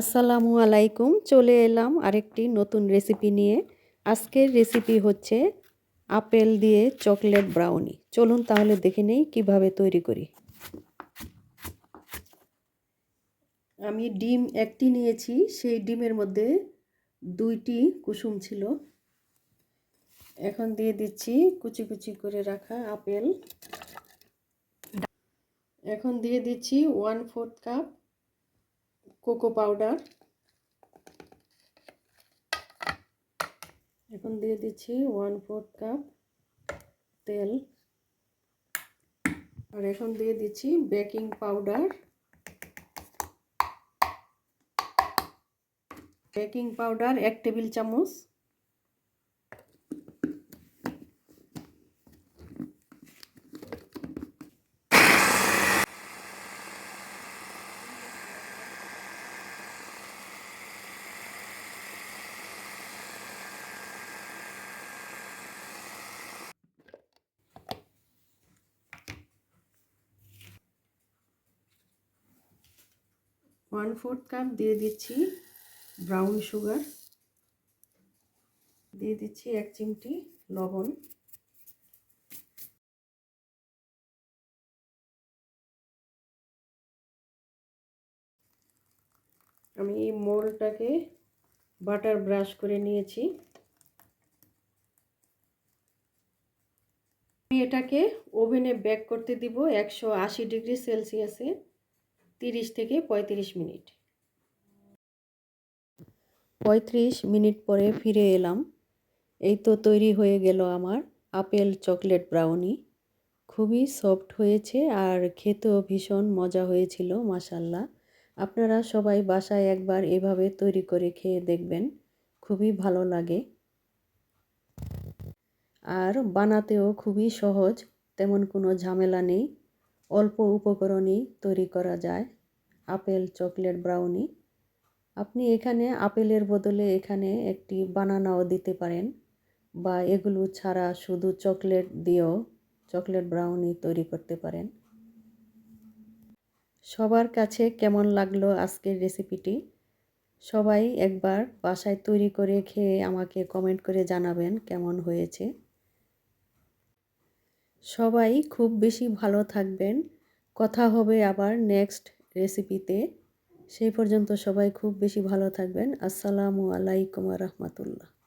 আসসালামু আলাইকুম, চলে এলাম আরেকটি নতুন রেসিপি নিয়ে। আজকের রেসিপি হচ্ছে আপেল দিয়ে চকলেট ব্রাউনি চলুন তাহলে দেখে নেই কীভাবে তৈরি করি। আমি ডিম একটি নিয়েছি, সেই ডিমের মধ্যে দুইটি কুসুম ছিল। এখন দিয়ে দিচ্ছি কুচি কুচি করে রাখা আপেল। এখন দিয়ে দিচ্ছি one fourth cup cocoa powder. এখন দিয়ে দিচ্ছি ওয়ান ফোর্থ কাপ তেল। আর এখন দিয়ে দিচ্ছি বেকিং পাউডার। বেকিং পাউডার এক টেবিল চামচ। ওয়ান ফোর্থ কাপ দিয়ে দিচ্ছি ব্রাউন সুগার। দিয়ে দিচ্ছি এক চিমটি লবণ। আমি এই মোলটাকে বাটার ব্রাশ করে নিয়েছি। আমি এটাকে ওভেনে বেক করতে দিব একশো আশি ডিগ্রি সেলসিয়াসে। তিরিশ থেকে পঁয়ত্রিশ মিনিট। পঁয়ত্রিশ মিনিট পরে ফিরে এলাম। এই তো তৈরি হয়ে গেল আমার আপেল চকলেট ব্রাউনি। খুবই সফট হয়েছে আর খেতেও ভীষণ মজা হয়েছিল মাসাল্লাহ আপনারা সবাই বাসায় একবার এভাবে তৈরি করে খেয়ে দেখবেন, খুবই ভালো লাগে। আর বানাতেও খুবই সহজ, তেমন কোনো ঝামেলা নেই। অল্প উপকরণেই তৈরি করা যায়। Apple chocolate brownie. আপনি এখানে আপেলের বদলে এখানে একটি বানানাও দিতে পারেন বা এগুলো ছাড়া শুধু চকলেট দিয়েও চকলেট ব্রাউনি তৈরি করতে পারেন। সবার কাছে কেমন লাগল আজকের রেসিপিটি? সবাই একবার বাসায় তৈরি করে খেয়ে আমাকে কমেন্ট করে জানাবেন কেমন হয়েছে। সবাই খুব বেশি ভালো থাকবেন। কথা হবে আবার নেক্সট রেসিপিতে সেই পর্যন্ত সবাই খুব বেশি ভালো থাকবেন। আসসালামু আলাইকুম রহমতুল্লাহ।